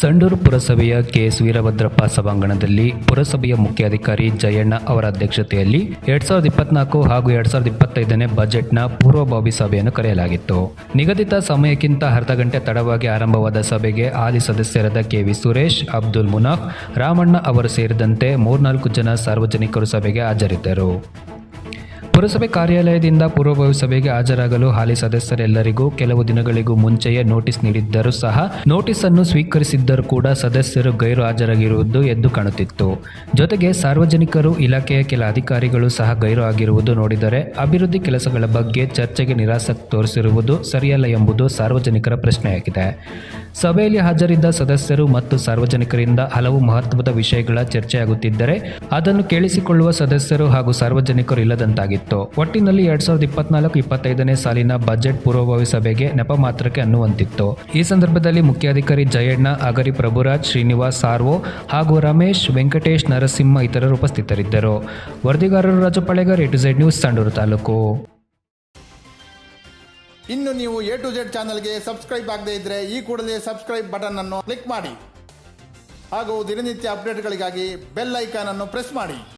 ಸಂಡೂರು ಪುರಸಭೆಯ ಕೆಎಸ್ ವೀರಭದ್ರಪ್ಪ ಸಭಾಂಗಣದಲ್ಲಿ ಪುರಸಭೆಯ ಮುಖ್ಯಾಧಿಕಾರಿ ಜಯಣ್ಣ ಅವರ ಅಧ್ಯಕ್ಷತೆಯಲ್ಲಿ ಎರಡ್ ಸಾವಿರದ ಇಪ್ಪತ್ನಾಲ್ಕು ಹಾಗೂ ಎರಡ್ ಸಾವಿರದ ಇಪ್ಪತ್ತೈದನೇ ಬಜೆಟ್ನ ಪೂರ್ವಭಾವಿ ಸಭೆಯನ್ನು ಕರೆಯಲಾಗಿತ್ತು. ನಿಗದಿತ ಸಮಯಕ್ಕಿಂತ ಅರ್ಧ ಗಂಟೆ ತಡವಾಗಿ ಆರಂಭವಾದ ಸಭೆಗೆ ಹಾಲಿ ಸದಸ್ಯರಾದ ಕೆವಿ ಸುರೇಶ್, ಅಬ್ದುಲ್ ಮುನಾಫ್, ರಾಮಣ್ಣ ಅವರು ಸೇರಿದಂತೆ ಮೂರ್ನಾಲ್ಕು ಜನ ಸಾರ್ವಜನಿಕರು ಸಭೆಗೆ ಹಾಜರಿದ್ದರು. ಪುರಸಭೆ ಕಾರ್ಯಾಲಯದಿಂದ ಪೂರ್ವಭಾವಿ ಸಭೆಗೆ ಹಾಜರಾಗಲು ಹಾಲಿ ಸದಸ್ಯರೆಲ್ಲರಿಗೂ ಕೆಲವು ದಿನಗಳಿಗೂ ಮುಂಚೆಯೇ ನೋಟಿಸ್ ನೀಡಿದ್ದರೂ ಸಹ ನೋಟಿಸ್ ಅನ್ನು ಸ್ವೀಕರಿಸಿದ್ದರೂ ಕೂಡ ಸದಸ್ಯರು ಗೈರು ಹಾಜರಾಗಿರುವುದು ಎದ್ದು ಕಾಣುತ್ತಿತ್ತು. ಜೊತೆಗೆ ಸಾರ್ವಜನಿಕರು, ಇಲಾಖೆಯ ಕೆಲ ಅಧಿಕಾರಿಗಳು ಸಹ ಗೈರು ಆಗಿರುವುದು ನೋಡಿದರೆ ಅಭಿವೃದ್ಧಿ ಕೆಲಸಗಳ ಬಗ್ಗೆ ಚರ್ಚೆಗೆ ನಿರಾಸಕ್ತಿ ತೋರಿಸಿರುವುದು ಸರಿಯಲ್ಲ ಎಂಬುದು ಸಾರ್ವಜನಿಕರ ಪ್ರಶ್ನೆಯಾಗಿದೆ. ಸಭೆಯಲ್ಲಿ ಹಾಜರಿದ್ದ ಸದಸ್ಯರು ಮತ್ತು ಸಾರ್ವಜನಿಕರಿಂದ ಹಲವು ಮಹತ್ವದ ವಿಷಯಗಳ ಚರ್ಚೆಯಾಗುತ್ತಿದ್ದರೆ ಅದನ್ನು ಕೇಳಿಸಿಕೊಳ್ಳುವ ಸದಸ್ಯರು ಹಾಗೂ ಸಾರ್ವಜನಿಕರು ಇಲ್ಲದಂತಾಗಿತ್ತು. ಒಟ್ಟಿನಲ್ಲಿ ಎರಡ್ ಸಾವಿರದ ಇಪ್ಪತ್ನಾಲ್ಕು, ಇಪ್ಪತ್ತೈದನೇ ಸಾಲಿನ ಬಜೆಟ್ ಪೂರ್ವಭಾವಿ ಸಭೆಗೆ ನೆಪ ಮಾತ್ರಕ್ಕೆ ಅನ್ನುವಂತಿತ್ತು. ಈ ಸಂದರ್ಭದಲ್ಲಿ ಮುಖ್ಯಾಧಿಕಾರಿ ಜಯಣ್ಣ, ಅಗರಿ ಪ್ರಭುರಾಜ್, ಶ್ರೀನಿವಾಸ್ ಸಾರ್ವೋ ಹಾಗೂ ರಮೇಶ್, ವೆಂಕಟೇಶ್, ನರಸಿಂಹ ಇತರರು ಉಪಸ್ಥಿತರಿದ್ದರು. ವರದಿಗಾರರು Rajapalegar A to Z news, Sandur taluk. ಇನ್ನು ನೀವು ಎ ಟು ಝೆಡ್ ಚಾನಲ್ಗೆ ಸಬ್ಸ್ಕ್ರೈಬ್ ಆಗದೇ ಇದ್ರೆ ಈ ಕೂಡಲೇ ಸಬ್ಸ್ಕ್ರೈಬ್ ಬಟನ್ ಅನ್ನು ಕ್ಲಿಕ್ ಮಾಡಿ. ಹಾಗೂ ದಿನನಿತ್ಯ ಅಪ್ಡೇಟ್ಗಳಿಗಾಗಿ ಬೆಲ್ ಐಕಾನ್ ಅನ್ನು ಪ್ರೆಸ್ ಮಾಡಿ.